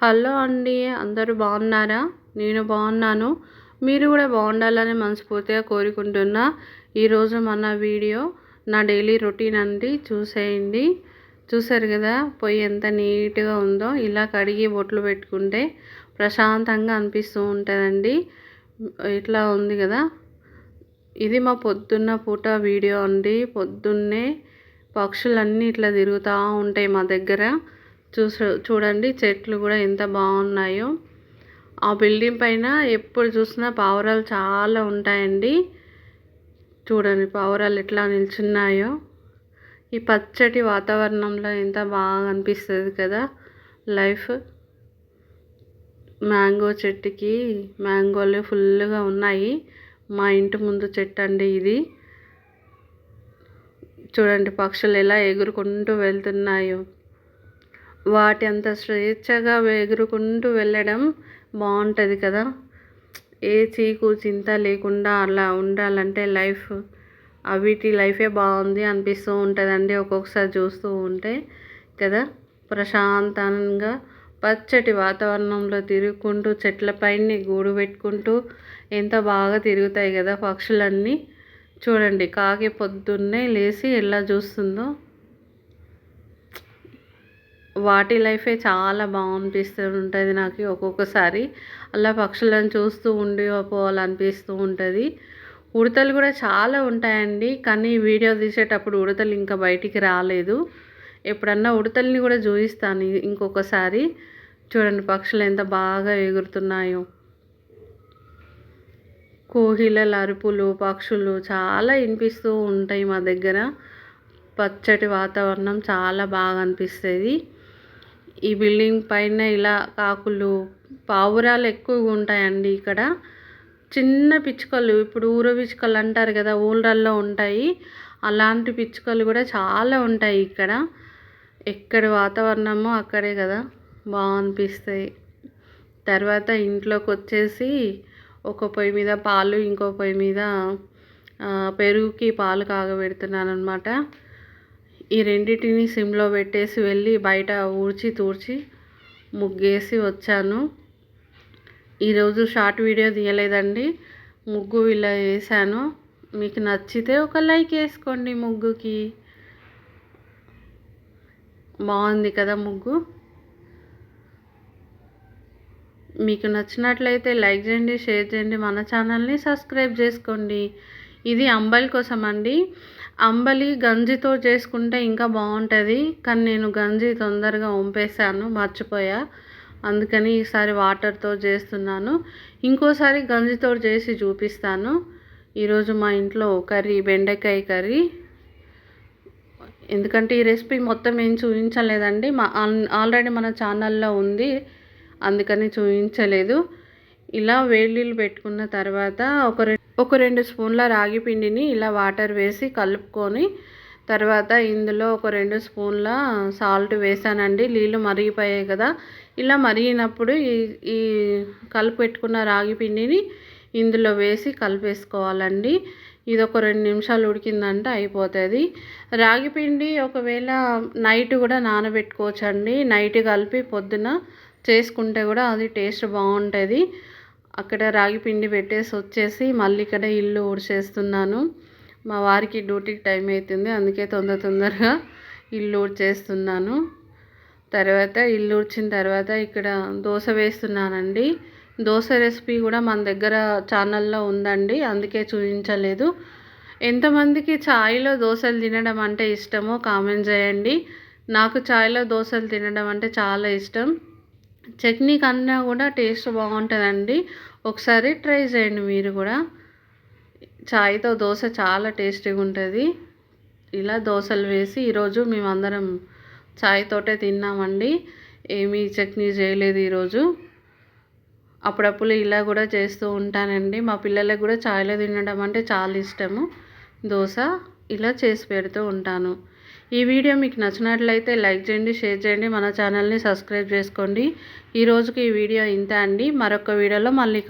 Hello అండి అందరూ బాగున్నారా? నేను బాగున్నాను. మీరు కూడా బాగుండాలని మనస్ఫూర్తిగా కోరుకుంటున్నా. ఈరోజు మన వీడియో నా డైలీ రొటీన్ అండి చూసేయండి. చూసారు కదా పొయ్యి ఎంత నీట్గా ఉందో ఇలా కడిగి బొట్లు పెట్టుకుంటే ప్రశాంతంగా అనిపిస్తూ ఉంటుందండి. ఇట్లా ఉంది కదా. ఇది మా పొద్దున్న పూట వీడియో అండి. పొద్దున్నే పక్షులన్నీ ఇట్లా తిరుగుతూ ఉంటాయి మా దగ్గర. చూసు చూడండి చెట్లు కూడా ఎంత బాగున్నాయో. ఆ బిల్డింగ్ పైన ఎప్పుడు చూసినా పావురాలు చాలా ఉంటాయండి. చూడండి పావురాలు ఎట్లా నిల్చున్నాయో. ఈ పచ్చటి వాతావరణంలో ఎంత బాగా అనిపిస్తుంది కదా లైఫ్. మ్యాంగో చెట్టుకి మ్యాంగోలు ఫుల్గా ఉన్నాయి. మా ఇంటి ముందు చెట్టు అండి ఇది. చూడండి పక్షులు ఎలా ఎగురుకుంటూ వెళ్తున్నాయో. వాటి అంత స్వేచ్ఛగా ఎగురుకుంటూ వెళ్ళడం బాగుంటుంది కదా. ఏ చీకు చింత లేకుండా అలా ఉండాలంటే లైఫ్ వీటి లైఫే బాగుంది అనిపిస్తూ ఉంటుందండి ఒక్కొక్కసారి చూస్తూ ఉంటే కదా. ప్రశాంతంగా పచ్చటి వాతావరణంలో తిరుగుకుంటూ చెట్లపైన గూడు పెట్టుకుంటూ ఎంత బాగా తిరుగుతాయి కదా పక్షులన్నీ. చూడండి కాకి పొద్దున్నే లేచి ఎలా చూస్తుందో. వాటి లైఫే చాలా బాగనిపిస్తూ ఉంటుంది నాకు ఒక్కొక్కసారి. అలా పక్షులను చూస్తూ ఉండి పోవాలనిపిస్తూ ఉంటుంది. ఉడతలు కూడా చాలా ఉంటాయండి కానీ వీడియో తీసేటప్పుడు ఉడతలు ఇంకా బయటికి రాలేదు. ఎప్పుడన్నా ఉడతల్ని కూడా చూపిస్తాను ఇంకొకసారి. చూడండి పక్షులు ఎంత బాగా ఎగురుతున్నాయో. కోహిలల అరుపులు పక్షులు చాలా వినిపిస్తూ ఉంటాయి మా దగ్గర. పచ్చటి వాతావరణం చాలా బాగా అనిపిస్తుంది ఈ బిల్డింగ్ పైన ఇలా కాకులు పావురాలు ఎక్కువగా ఉంటాయండి ఇక్కడ. చిన్న పిచ్చుకలు ఇప్పుడు ఊర పిచ్చుకలు అంటారు కదా ఊళ్ళల్లో ఉంటాయి. అలాంటి పిచ్చుకలు కూడా చాలా ఉంటాయి ఇక్కడ. ఎక్కడ వాతావరణమో అక్కడే కదా బాగా అనిపిస్తాయి తర్వాత ఇంట్లోకి వచ్చేసి ఒక పొయ్యి మీద పాలు ఇంకో పొయ్యి మీద పెరుగుకి పాలు కాగబెడుతున్నాను అనమాట ఈ రెండింటిని సిమ్లో పెట్టేసి వెళ్ళి బయట ఊడ్చి తూడ్చి ముగ్గేసి వచ్చాను. ఈరోజు షార్ట్ వీడియో తీయలేదండి. ముగ్గు ఇలా వేసాను మీకు నచ్చితే ఒక లైక్ వేసుకోండి ముగ్గుకి. బాగుంది కదా ముగ్గు? మీకు నచ్చినట్లయితే లైక్ చేయండి షేర్ చేయండి మన ఛానల్ని సబ్స్క్రైబ్ చేసుకోండి. ఇది అంబలి కోసం అండి అంబలి గంజితో చేసుకుంటే ఇంకా బాగుంటుంది కానీ నేను గంజి తొందరగా వంపేసాను మర్చిపోయా. అందుకని ఈసారి వాటర్తో చేస్తున్నాను. ఇంకోసారి గంజితో చేసి చూపిస్తాను. ఈరోజు మా ఇంట్లో కర్రీ బెండకాయ కర్రీ. ఎందుకంటే ఈ రెసిపీ మొత్తం ఏం చూపించలేదండి. మా ఆల్రెడీ మన ఛానల్లో ఉంది. అందుకని చూపించలేదు ఇలా వేడిళ్ళు పెట్టుకున్న తర్వాత ఒక ఒక రెండు స్పూన్ల రాగి పిండిని ఇలా వాటర్ వేసి కలుపుకొని తర్వాత ఇందులో ఒక రెండు స్పూన్ల సాల్ట్ వేసానండి. నీళ్ళు మరిగిపోయాయి కదా. ఇలా మరిగినప్పుడు ఈ ఈ కలిపి పెట్టుకున్న రాగి పిండిని ఇందులో వేసి కలిపేసుకోవాలండి. ఇది ఒక రెండు నిమిషాలు ఉడికిందంటే అయిపోతుంది. రాగి పిండి ఒకవేళ నైట్ కూడా నానబెట్టుకోవచ్చండి. నైట్ కలిపి పొద్దున చేసుకుంటే కూడా అది టేస్ట్ బాగుంటుంది. అక్కడ రాగి పిండి పెట్టేసి వచ్చేసి మళ్ళీ ఇక్కడ ఇల్లు ఊడ్చేస్తున్నాను. మా వారికి డ్యూటీకి టైం అవుతుంది అందుకే తొందర తొందరగా ఇల్లు ఊడ్చేస్తున్నాను. తర్వాత ఇల్లు ఊడ్చిన తర్వాత ఇక్కడ దోశ వేస్తున్నానండి. దోశ రెసిపీ కూడా మన దగ్గర ఛానల్లో ఉందండి అందుకే చూపించలేదు. ఎంతమందికి ఛాయ్లో దోశలు తినడం అంటే ఇష్టమో కామెంట్ చేయండి. నాకు ఛాయ్లో దోశలు తినడం అంటే చాలా ఇష్టం. చట్నీ కన్నా కూడా టేస్ట్ బాగుంటుందండి. ఒకసారి ట్రై చేయండి మీరు కూడా. చాయ్తో దోశ చాలా టేస్టీగా ఉంటుంది. ఇలా దోశలు వేసి ఈరోజు మేమందరం చాయ్తోటే తిన్నామండి. ఏమీ చట్నీ చేయలేదు ఈరోజు. అప్పుడప్పుడు ఇలా కూడా చేస్తూ ఉంటానండి. మా పిల్లలకు కూడా చాయ్లో తినడం అంటే చాలా ఇష్టము. దోశ ఇలా చేసి పెడుతూ ఉంటాను. ఈ వీడియో మీకు నచ్చినట్లయితే లైక్ చేయండి షేర్ చేయండి మన ఛానల్ని సబ్స్క్రైబ్ చేసుకోండి. ఈ రోజుకి ఈ వీడియో ఇంతే అండి. మరొక వీడియోలో మళ్ళీ